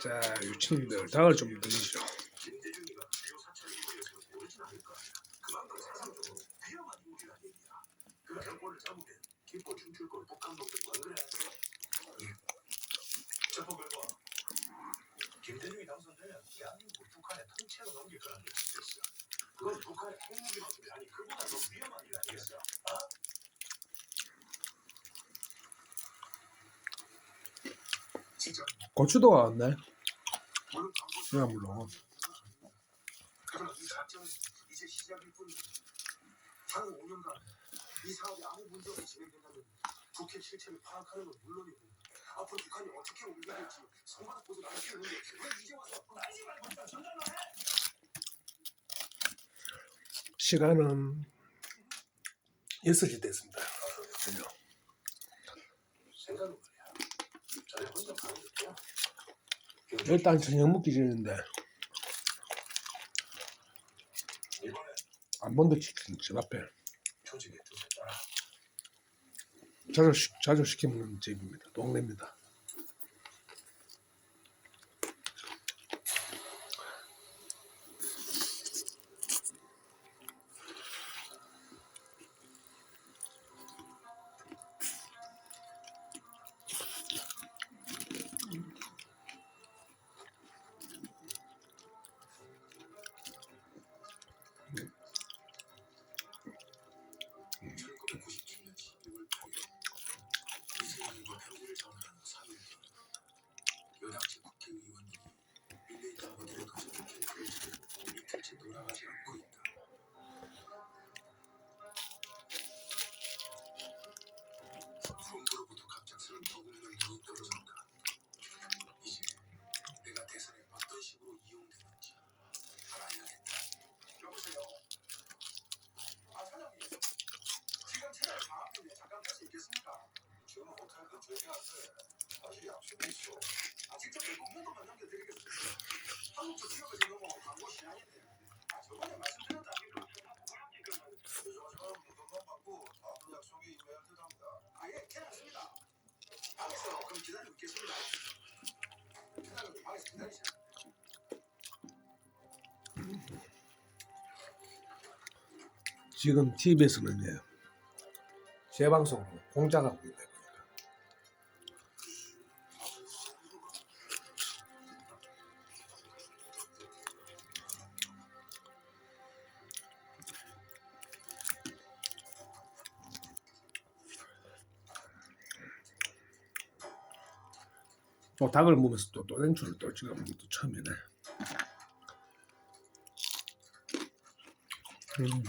자, 유치님들 닭을 좀 드시죠. 고추도 왔네. 물론 방송 야, 물론. 그러나 이 작전은 이제 시작일 뿐이다. 향후 5년간 이 사업이? 시간은 6시 됐습니다. 그죠? 생각은 말이야. 저희 혼자 가는 게요. 일단 저녁 먹기 전인데 안본드 치킨 집 앞에. 자주 시, 자주 시켜 먹는 집입니다. 동네입니다. 떨어졌다. 이제 내가 대선에 어떤 식으로 이용되는지 알아야겠다. 여보세요. 아 사장님. 지금 채널 방학인데 잠깐 할수 있겠습니까? 지금 못할 건 저희한테 사실 약속이 있어. 아 직접 내 공문도 만 남겨드리겠습니다. 한국도 지역에서 너무 광고 시장인데 아 저번에 말씀드렸다니까. 죄송하지만 무덤만 받고 다음 약속이 임해야 된답니다. 아예 괜찮습니다. 방에서 그럼 기다리고 있겠습니다. 기다리고 방에서 기다리세요. 지금 TV에서는 예, 재방송으로 공작하고 있다 보 또 닭을 먹으면서 또 또렌추를 또 찍어 먹는 것도 처음이네. 음.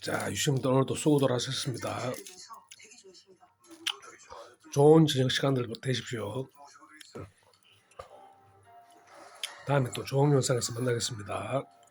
자, 유시님도 오늘도 수고들 하셨습니다. 좋은 저녁 시간들 되십시오. 다음에 또 좋은 영상에서 만나겠습니다.